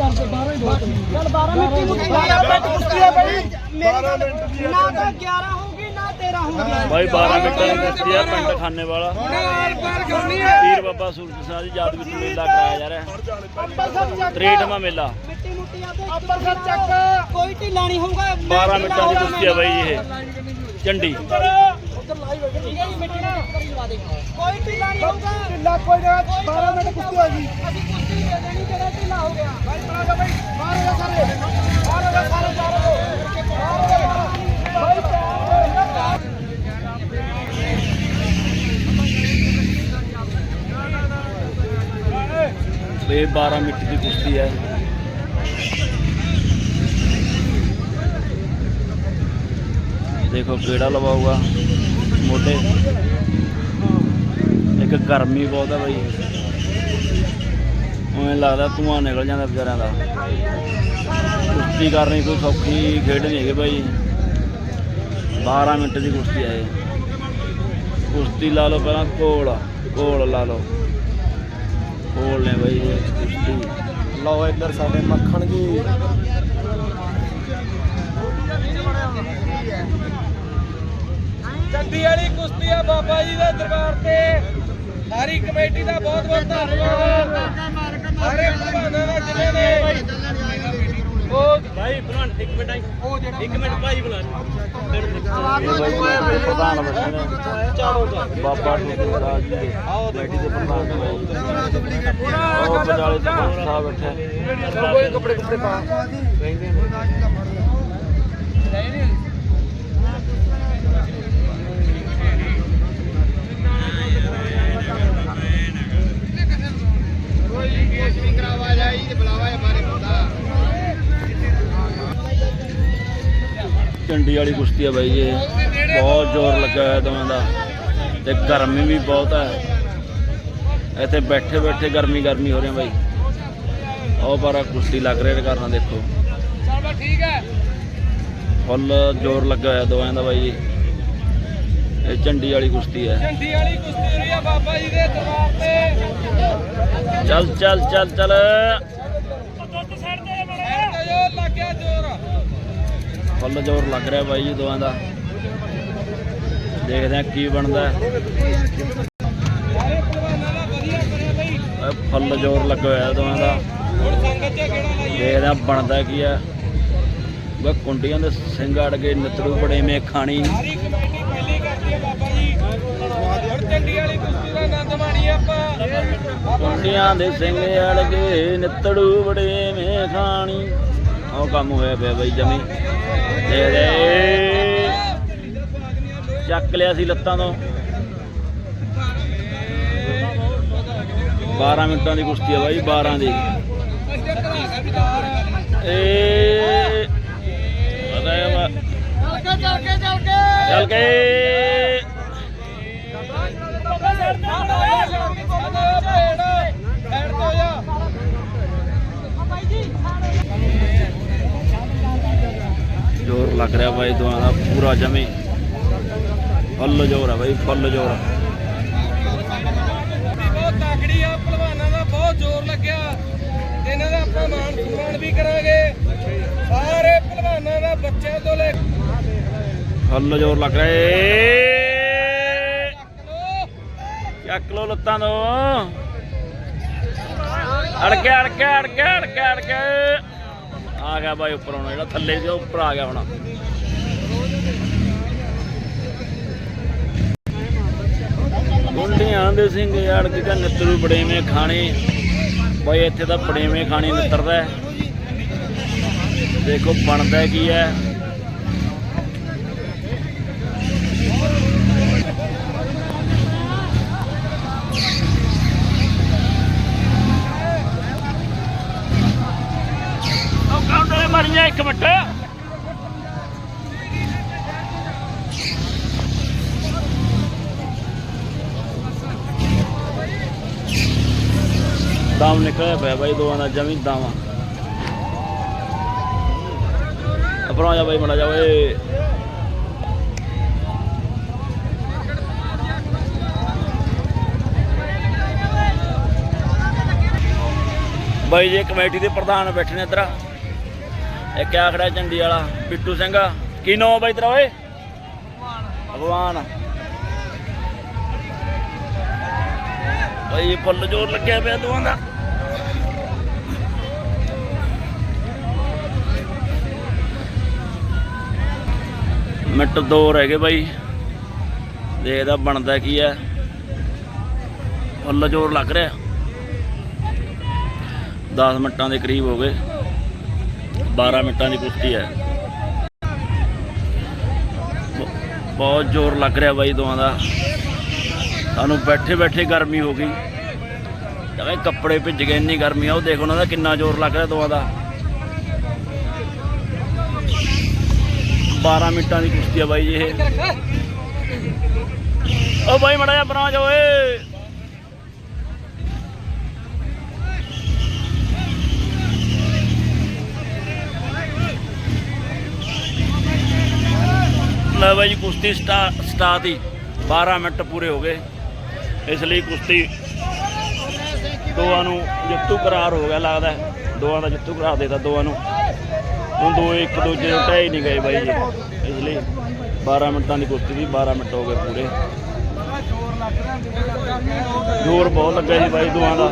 ਕਰਦੇ 12 ਹੀ ਬਹੁਤ ਚੱਲ 12 ਮਿੰਟ ਨੂੰ 12 ਮਿੰਟ ਕੁਸ਼ਤੀ ਹੈ ਬਈ। ਮੇਰੀ ਗੱਲ ਨਾ ਤਾਂ 11 ਹੋਊਗੀ ਨਾ 13 ਹੋਊਗੀ। ਬਾਈ 12 ਮਿੰਟਾਂ ਦੀ ਕੁਸ਼ਤੀ ਆ ਪਿੰਡ ਖਾਨੇ ਵਾਲਾ। ਪਾਰ ਹੈ ਬਾਬਾ ਸੂਰਜ ਸਿੰਘ ਦੀ ਯਾਦ ਵਿੱਚ ਮੇਲਾ ਕਰਾਇਆ ਜਾ ਰਿਹਾ। ਹੈ ਤ੍ਰੇਟਮਾ ਮੇਲਾ। ਮਿੱਟੀ ਮੁੱਟੀ ਆ ਤੇ ਅੰਬਰਸਰ ਚੱਕ। ਕੋਈ ਢਿੱਲਾ ਨਹੀਂ ਹੋਊਗਾ ਮੈਂ 12 ਢਿੱਲਾ ਮਿੰਟਾਂ ਦੀ ਕੁਸ਼ਤੀ ਆ ਬਾਈ ਇਹ। ਚੰਡੀ। ਉਧਰ ਲਾਈਵ ਹੈ ਠੀਕ ਹੈ ਜੀ ਮਿੱਟੀ ਨਾਲ। ਕਰਵਾ ਦੇ ਕੋਈ ਢਿੱਲਾ ਨਹੀਂ ਹੋਊਗਾ ਢਿੱਲਾ ਕੋਈ ਨਾ 12 ਮਿੰਟ ਕੁਸ਼ਤੀ ਹੋਗੀ ਅਸੀਂ ਕੁਸ਼ਤੀ ਦੇ ਦੇਣੀ ਜਿਹੜਾ ਢਿੱਲਾ ਹੋ ਗਿਆ ਭਾਈ ਬਣਾ ਜਾ ਭਾਈ ਬਾਹਰ ਹੋ ਜਾ ਸਾਰੇ ਬਾਹਰ ਹੋ ਜਾ ਸਾਰੇ ਬਾਹਰ ਹੋ ਜਾ ਬਾਹਰ ਹੋ ਜਾ ਭਾਈ ਪਿਆਰ ਇਹ 12 ਮਿੰਟ ਦੀ ਕੁਸ਼ਤੀ ਇੱਕ ਗਰਮੀ ਬਹੁਤ ਹੈ ਬਾਈ। ਉਵੇਂ ਲੱਗਦਾ ਧੂਆਂ ਨਿਕਲ ਜਾਂਦਾ ਵਿਚਾਰਿਆਂ ਦਾ। ਕੁਸ਼ਤੀ ਕਰਨੀ ਕੋਈ ਸੌਖੀ ਖੇਡ ਨਹੀਂ ਹੈਗੀ ਬਾਈ। 12 ਮਿੰਟ ਦੀ ਕੁਸ਼ਤੀ ਇਹ। ਕੁਸ਼ਤੀ ਲਾ ਲਓ ਪਹਿਲਾਂ ਕੋਲ ਕੋਲ ਲਾ ਲਓ। ਕੋਲ ਨੇ ਬਾਈ ਕੁਸ਼ਤੀ। ਲਓ ਇੱਧਰ ਸਾਡੇ ਮੱਖਣ ਜੀ। ਚੰਡੀ ਵਾਲੀ ਕੁਸ਼ਤੀ ਆ ਬਾਬਾ ਜੀ ਦੇ ਦਰਬਾਰ ਤੇ। ਕਮੇਟੀ ਦਾ ਬਹੁਤ ਬਹੁਤ ਧੰਨਵਾਦ। ਸਾਰੇ ਭਲਵਾਨਾਂ ਦਾ ਜਿਨ੍ਹਾਂ ਨੇ ਉਹ ਭਾਈ ਭਲਵਾਨ ਇੱਕ ਮਿੰਟ ਆਈ। ਉਹ ਜਿਹੜਾ ਇੱਕ ਮਿੰਟ ਭਾਈ ਬੁਲਾ ਇਹ ਬਾਈ ਪ੍ਰਧਾਨ ਬੈਠੇ ਨੇ ਬਾਬਾ ਜੀ ਦੇ ਬੈਠੀ ਦੇ ਪ੍ਰਧਾਨ ਨੇ। ਉਹ ਸਾਹਿਬ ਬੈਠੇ ਕੋਈ ਕੱਪੜੇ ਕੱਪੜੇ ਪਾ ਕਹਿੰਦੇ ਨੇ ਝੰਡੀ ਵਾਲੀ ਕੁਸ਼ਤੀ ਹੈ ਬਾਈ ਇਹ ਬਹੁਤ ਜ਼ੋਰ ਲੱਗਾ ਹੋਇਆ ਦੋਵਾਂ ਦਾ। ਤੇ ਗਰਮੀ ਵੀ ਬਹੁਤ ਹੈ ਇੱਥੇ ਬੈਠੇ ਬੈਠੇ ਗਰਮੀ ਗਰਮੀ ਹੋ ਰਹੀ ਬਾਈ। ਉਹ ਬਾਰਾ ਕੁਸ਼ਤੀ ਲੱਗ ਰਿਹਾ ਕਰਨਾ, ਦੇਖੋ। ਚੱਲ ਠੀਕ ਹੈ ਫੁੱਲ ਜ਼ੋਰ ਲੱਗਾ ਹੋਇਆ ਦੋਵਾਂ ਦਾ ਬਾਈ ਇਹ ਝੰਡੀ ਵਾਲੀ ਕੁਸ਼ਤੀ ਹੈ ਚੰਡੀ ਵਾਲੀ ਕੁਸ਼ਤੀ ਰਹੀ ਆ। ਬਾਬਾ ਜੀ ਦੇ ਦਰਬਾਰ ਤੇ ਚੱਲ ਚੱਲ ਚੱਲ ਚੱਲ ਸਾਈਡ ਤੇ ਜੋ ਲੱਗ ਗਿਆ ਜ਼ੋਰ ਫੁੱਲ ਜ਼ੋਰ ਲੱਗ ਰਿਹਾ ਬਾਈ ਜੀ ਦੋਵਾਂ ਦਾ। ਦੇਖਦੇ ਆ ਕੀ ਬਣਦਾ। ਫੁੱਲ ਜ਼ੋਰ ਲੱਗਾ ਹੋਇਆ ਦੋਵਾਂ ਦਾ। ਦੇਖਦੇ ਆ ਬਣਦਾ ਕੀ ਆ। ਵਾ ਕੁੰਡੀਆਂ ਦੇ ਸਿੰਘ ਅੜ ਗਏ, ਨਤਰੂ ਬੜੇ ਮੇ ਖਾਣੀ। ਸਾਰੀ ਕਮੇਟੀ ਪਹਿਲੀ ਕਰਦੀ ਹੈ ਬਾਬਾ ਜੀ ਹੁਣ ਚੰਡੀ ਵਾਲੀ ਕੁਸ਼ਤੀ ਦਾ ਆਨੰਦ ਮਾਣੀਏ ਆਪਾਂ ਕੁੰਡੀਆਂ ਦੇ ਸਿੰਘ ਅੜ ਗਏ ਨਤੜੂ ਬੜੇ ਮੇ ਖਾਣੀ। ਉਹ ਕੰਮ ਹੋਇਆ ਪਿਆ ਬਾਈ ਜਮੀ। ਦੇ ਦੇ ਚੱਕ ਲਿਆ ਸੀ ਲੱਤਾਂ ਤੋਂ। 12 ਮਿੰਟਾਂ ਦੀ ਕੁਸ਼ਤੀ ਹੈ ਬਾਈ 12 ਦੀ। ਏ ਪਤਾ ਹੈ ਵਾ ਚੱਲ ਕੇ ਚੱਲ ਕੇ ਚੱਲ ਕੇ ਚੱਲ ਕੇ ਬਾਈ ਜੀ ਜ਼ੋਰ ਲੱਗ ਰਿਹਾ ਬਾਈ ਦੋਆਂ ਦਾ ਪੂਰਾ ਜਮੇ। ਫੁੱਲ ਜ਼ੋਰ ਆ ਬਾਈ ਫੁੱਲ ਜ਼ੋਰ ਬਹੁਤ ਤਾਕੜੀ ਆ ਪਹਿਲਵਾਨਾਂ ਦਾ ਬਹੁਤ ਜ਼ੋਰ ਲੱਗਿਆ। ਇਹਨਾਂ ਦਾ ਆਪਾਂ ਮਾਣ ਸਨਮਾਨ ਵੀ ਕਰਾਂਗੇ। ਸਾਰੇ ਪਹਿਲਵਾਨਾਂ ਦਾ ਬੱਚਿਆਂ ਤੋਂ ਲੈ ਫੁੱਲ ਜ਼ੋਰ ਲੱਗ ਰਿਹਾ ਏ। ਚੱਕ ਲੋ ਲੱਤਾਂ ਤੋਂ। ਅੜ ਗਿਆ ਅੜ ਗਿਆ ਅੜ ਗਿਆ ਅੜ ਗਿਆ ਅੜ ਗਿਆ ਆ ਗਿਆ ਬਾਈ ਉੱਪਰ ਹੁਣ, ਜਿਹੜਾ ਥੱਲੇ ਸੀ ਉਹ ਉੱਪਰ ਆ ਗਿਆ ਹੁਣ। ਗੁੰਡੀਆਂ ਦੇ ਸਿੰਘ ਅੜ ਕੇ ਨਿੱਤਰੂ ਬੜੇਵੇਂ ਖਾਣੇ। ਬਾਈ ਇੱਥੇ ਤਾਂ ਬੜੇਵੇਂ ਖਾਣੇ ਨਿੱਤਰਦਾ ਦੇਖੋ ਬਣਦਾ ਕੀ ਹੈ। ਇੱਕ ਮਿੰਟ ਦਮ ਨਿਕਲਿਆ ਪਿਆ ਬਾਈ ਦੋਵਾਂ ਦਾ ਜਮੀ ਦਾਵਾ। ਅਪਰੋਂ ਜਾ ਬਾਈ, ਮੜਾ ਜਾ ਓਏ। ਬਾਈ ਜੀ, ਕਮੇਟੀ ਦੇ ਪ੍ਰਧਾਨ ਬੈਠੇ ਨੇ ਇੱਧਰ। ਇੱਕ ਆ ਖੜਾ ਚੰਡੀ ਵਾਲਾ ਬਿੱਟੂ ਸਿੰਘ। ਕੀ ਨਾਮ ਬਾਈ ਤੇਰਾ ਓਏ? ਭਗਵਾਨ। ਬਾਈ, ਫੁੱਲ ਜੋਰ ਲੱਗਿਆ ਪਿਆ ਦੋਵਾਂ ਦਾ। ਮਿੰਟ ਦੋ ਰਹਿ ਗਏ ਬਾਈ। ਦੇਖਦਾ ਬਣਦਾ ਕੀ ਹੈ ਫੁੱਲ ਜੋਰ ਲੱਗ ਰਿਹਾ। 10 ਮਿੰਟਾਂ ਦੇ ਕਰੀਬ ਹੋ ਗਏ। 12 ਮਿੰਟਾਂ ਦੀ ਕੁਸ਼ਤੀ ਹੈ। ਬਹੁਤ ਜ਼ੋਰ ਲੱਗ ਰਿਹਾ ਬਾਈ ਦੋਵਾਂ ਦਾ। ਸਾਨੂੰ ਬੈਠੇ ਬੈਠੇ ਗਰਮੀ ਹੋ ਗਈ। ਜਵੇਂ ਕੱਪੜੇ ਭਿੱਜ ਗਏ, ਇੰਨੀ ਗਰਮੀ ਆ। ਉਹ ਦੇਖੋ ਉਹਨਾਂ ਦਾ ਕਿੰਨਾ ਜ਼ੋਰ ਲੱਗ ਰਿਹਾ ਦੋਵਾਂ ਦਾ। 12 ਮਿੰਟਾਂ ਦੀ ਕੁਸ਼ਤੀ ਆ ਬਾਈ ਜੀ ਇਹ। ਓ ਬਾਈ ਮੜਾ ਜਾ ਬਣਾ ਜਾ ਓਏ। ਲੈ ਬਾਈ ਜੀ ਕੁਸ਼ਤੀ ਸਟਾ, ਸਟਾਰਟ 12 ਮਿੰਟ ਪੂਰੇ ਹੋ ਗਏ। ਇਸ ਲਈ ਕੁਸ਼ਤੀ ਦੋਵਾਂ ਨੂੰ ਜਿੱਤੂ ਕਰਾਰ ਹੋ ਗਿਆ ਲੱਗਦਾ ਦੋਵਾਂ ਦਾ ਜਿੱਤੂ ਕਰਾਰ ਦੇਤਾ ਦੋਵਾਂ ਨੂੰ। ਹੁਣ ਦੋ ਇੱਕ ਦੂਜੇ ਨੂੰ ਟਹਿ ਹੀ ਨਹੀਂ ਗਏ ਬਾਈ ਜੀ। ਇਸ ਲਈ 12 ਮਿੰਟਾਂ ਦੀ ਕੁਸ਼ਤੀ ਦੀ 12 ਮਿੰਟ ਹੋ ਗਏ ਪੂਰੇ। ਜ਼ੋਰ ਬਹੁਤ ਲੱਗਾ ਜੀ ਬਾਈ ਦੋਵਾਂ ਦਾ।